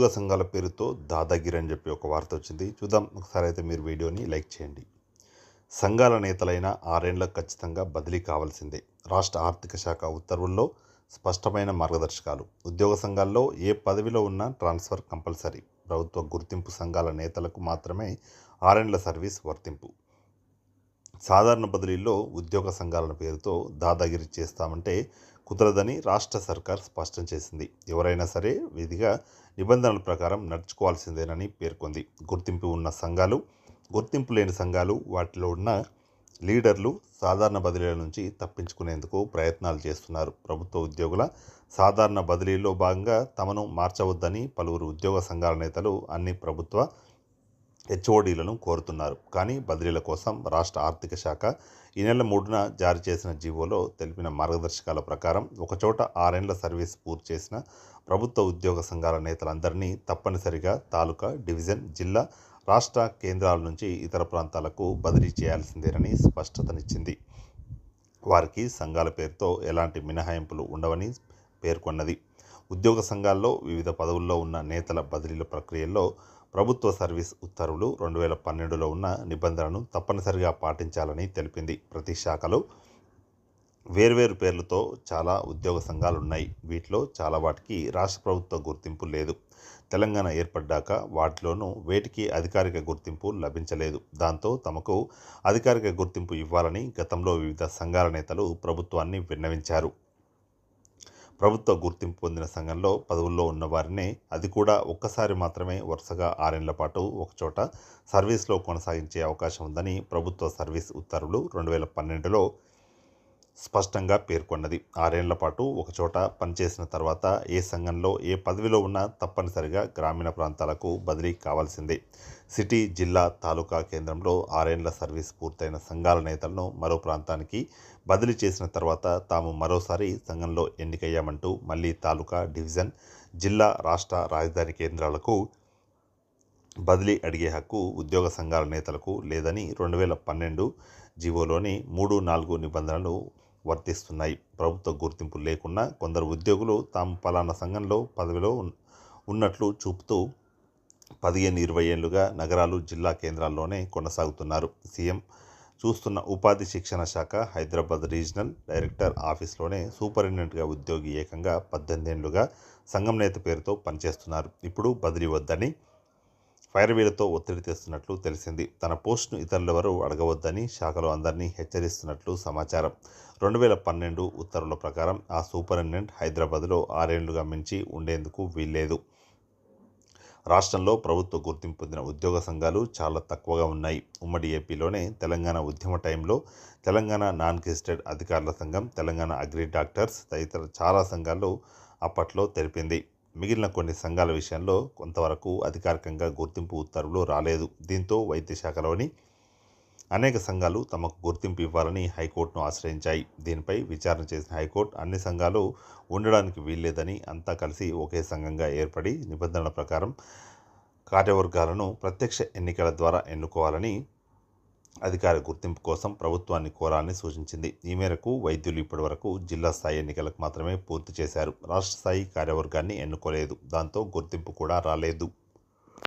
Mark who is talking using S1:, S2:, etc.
S1: ఉద్యోగ సంఘాల పేరుతో దాదాగిరి అని చెప్పి ఒక వార్త వచ్చింది. చూద్దాం. ఒకసారి అయితే మీరు వీడియోని లైక్ చేయండి. సంఘాల నేతలైన ఆరేండ్లకు ఖచ్చితంగా బదిలీ కావాల్సిందే. రాష్ట్ర ఆర్థిక శాఖ ఉత్తర్వుల్లో స్పష్టమైన మార్గదర్శకాలు. ఉద్యోగ సంఘాల్లో ఏ పదవిలో ఉన్నా ట్రాన్స్ఫర్ కంపల్సరీ. ప్రభుత్వ గుర్తింపు సంఘాల నేతలకు మాత్రమే ఆరేండ్ల సర్వీస్ వర్తింపు. సాధారణ బదిలీల్లో ఉద్యోగ సంఘాల పేరుతో దాదాగిరి చేస్తామంటే కుదరదని రాష్ట్ర సర్కార్ స్పష్టం చేసింది. ఎవరైనా సరే విధిగా నిబంధనల ప్రకారం నడుచుకోవాల్సిందేనని పేర్కొంది. గుర్తింపు ఉన్న సంఘాలు గుర్తింపు లేని సంఘాలు వాటిలో ఉన్న లీడర్లు సాధారణ బదిలీల నుంచి తప్పించుకునేందుకు ప్రయత్నాలు చేస్తున్నారు. ప్రభుత్వ ఉద్యోగుల సాధారణ బదిలీలో భాగంగా తమను మార్చవద్దని పలువురు ఉద్యోగ సంఘాల నేతలు అన్ని ప్రభుత్వ హెచ్ఓడీలను కోరుతున్నారు. కానీ బదిలీల కోసం రాష్ట్ర ఆర్థిక శాఖ ఈ నెల మూడున జారీ చేసిన జీవోలో తెలిపిన మార్గదర్శకాల ప్రకారం ఒకచోట ఆరేండ్ల సర్వీస్ పూర్తి చేసిన ప్రభుత్వ ఉద్యోగ సంఘాల నేతలందరినీ తప్పనిసరిగా తాలూకా డివిజన్ జిల్లా రాష్ట్ర కేంద్రాల నుంచి ఇతర ప్రాంతాలకు బదిలీ చేయాల్సిందేనని స్పష్టతనిచ్చింది. వారికి సంఘాల పేరుతో ఎలాంటి మినహాయింపులు ఉండవని పేర్కొన్నది. ఉద్యోగ సంఘాల్లో వివిధ పదవుల్లో ఉన్న నేతల బదిలీల ప్రక్రియల్లో ప్రభుత్వ సర్వీస్ ఉత్తర్వులు రెండు వేల పన్నెండులో ఉన్న నిబంధనలను తప్పనిసరిగా పాటించాలని తెలిపింది ప్రతి శాఖలో. వేర్వేరు పేర్లతో చాలా ఉద్యోగ సంఘాలు ఉన్నాయి వీటిలో చాలా వాటికి రాష్ట్ర ప్రభుత్వ గుర్తింపు లేదు. తెలంగాణ ఏర్పడ్డాక వాటిలోనూ వేటికి అధికారిక గుర్తింపు లభించలేదు. దాంతో తమకు అధికారిక గుర్తింపు ఇవ్వాలని గతంలో వివిధ సంఘాల నేతలు ప్రభుత్వాన్ని విన్నవించారు. ప్రభుత్వ గుర్తింపు పొందిన సంఘంలో పదవుల్లో ఉన్నవారినే అది కూడా ఒక్కసారి మాత్రమే వరుసగా ఆరేళ్ళ పాటు ఒకచోట సర్వీస్లో కొనసాగించే అవకాశం ఉందని ప్రభుత్వ సర్వీస్ ఉత్తర్వులు రెండు వేల పన్నెండులో స్పష్టంగా పేర్కొన్నది. ఆరేళ్ళ పాటు ఒకచోట పనిచేసిన తర్వాత ఏ సంఘంలో ఏ పదవిలో ఉన్నా తప్పనిసరిగా గ్రామీణ ప్రాంతాలకు బదిలీ కావాల్సిందే. సిటీ జిల్లా తాలూకా కేంద్రంలో ఆరేళ్ళ సర్వీస్ పూర్తయిన సంఘాల నేతలను మరో ప్రాంతానికి బదిలీ చేసిన తర్వాత తాము మరోసారి సంఘంలో ఎన్నికయ్యామంటూ మళ్ళీ తాలూకా డివిజన్ జిల్లా రాష్ట్ర రాజధాని కేంద్రాలకు బదిలీ అడిగే హక్కు ఉద్యోగ సంఘాల నేతలకు లేదని రెండు వేల పన్నెండు జీవోలోని మూడు నాలుగు నిబంధనలు వర్తిస్తున్నాయి. ప్రభుత్వ గుర్తింపు లేకుండా కొందరు ఉద్యోగులు తాము పలానా సంఘంలో పదవిలో ఉన్- ఉన్నట్లు చూపుతూ పదిహేను ఇరవై ఏళ్ళుగా నగరాలు జిల్లా కేంద్రాల్లోనే కొనసాగుతున్నారు. సీఎం చూస్తున్న ఉపాధి శిక్షణ శాఖ హైదరాబాద్ రీజనల్ డైరెక్టర్ ఆఫీస్లోనే సూపరింటెండెంట్గా ఉద్యోగి ఏకంగా పద్దెనిమిదేళ్ళుగా సంఘం నేత పేరుతో పనిచేస్తున్నారు. ఇప్పుడు బదిలీ వద్దని ఫైర్వీలతో ఒత్తిడి తెస్తున్నట్లు తెలిసింది. తన పోస్టును ఇతరులెవరూ అడగవద్దని శాఖలో అందరినీ హెచ్చరిస్తున్నట్లు సమాచారం. రెండు వేల పన్నెండు ఉత్తర్వుల ప్రకారం ఆ సూపరింటెండెంట్ హైదరాబాద్లో ఆరేళ్ళుగా మించి ఉండేందుకు వీల్లేదు. రాష్ట్రంలో ప్రభుత్వ గుర్తింపు పొందిన ఉద్యోగ సంఘాలు చాలా తక్కువగా ఉన్నాయి. ఉమ్మడి ఏపీలోనే తెలంగాణ ఉద్యమ టైంలో తెలంగాణ నాన్ గెజిటెడ్ అధికారుల సంఘం తెలంగాణ అగ్రి డాక్టర్స్ తదితర చాలా సంఘాలు అప్పట్లో తెలిపింది. మిగిలిన కొన్ని సంఘాల విషయంలో కొంతవరకు అధికారికంగా గుర్తింపు ఉత్తర్వులు రాలేదు. దీంతో వైద్య శాఖలోని అనేక సంఘాలు తమకు గుర్తింపు ఇవ్వాలని హైకోర్టును ఆశ్రయించాయి. దీనిపై విచారణ చేసిన హైకోర్టు అన్ని సంఘాలు ఉండడానికి వీల్లేదని అంతా కలిసి ఒకే సంఘంగా ఏర్పడి నిబంధనల ప్రకారం కార్యవర్గాలను ప్రత్యక్ష ఎన్నికల ద్వారా ఎన్నుకోవాలని అధికార గుర్తింపు కోసం ప్రభుత్వాన్ని కోరాలని సూచించింది. ఈ మేరకు వైద్యులు ఇప్పటివరకు జిల్లా స్థాయి ఎన్నికలకు మాత్రమే పూర్తి చేశారు. రాష్ట్ర స్థాయి కార్యవర్గాన్ని ఎన్నుకోలేదు. దాంతో గుర్తింపు కూడా రాలేదు.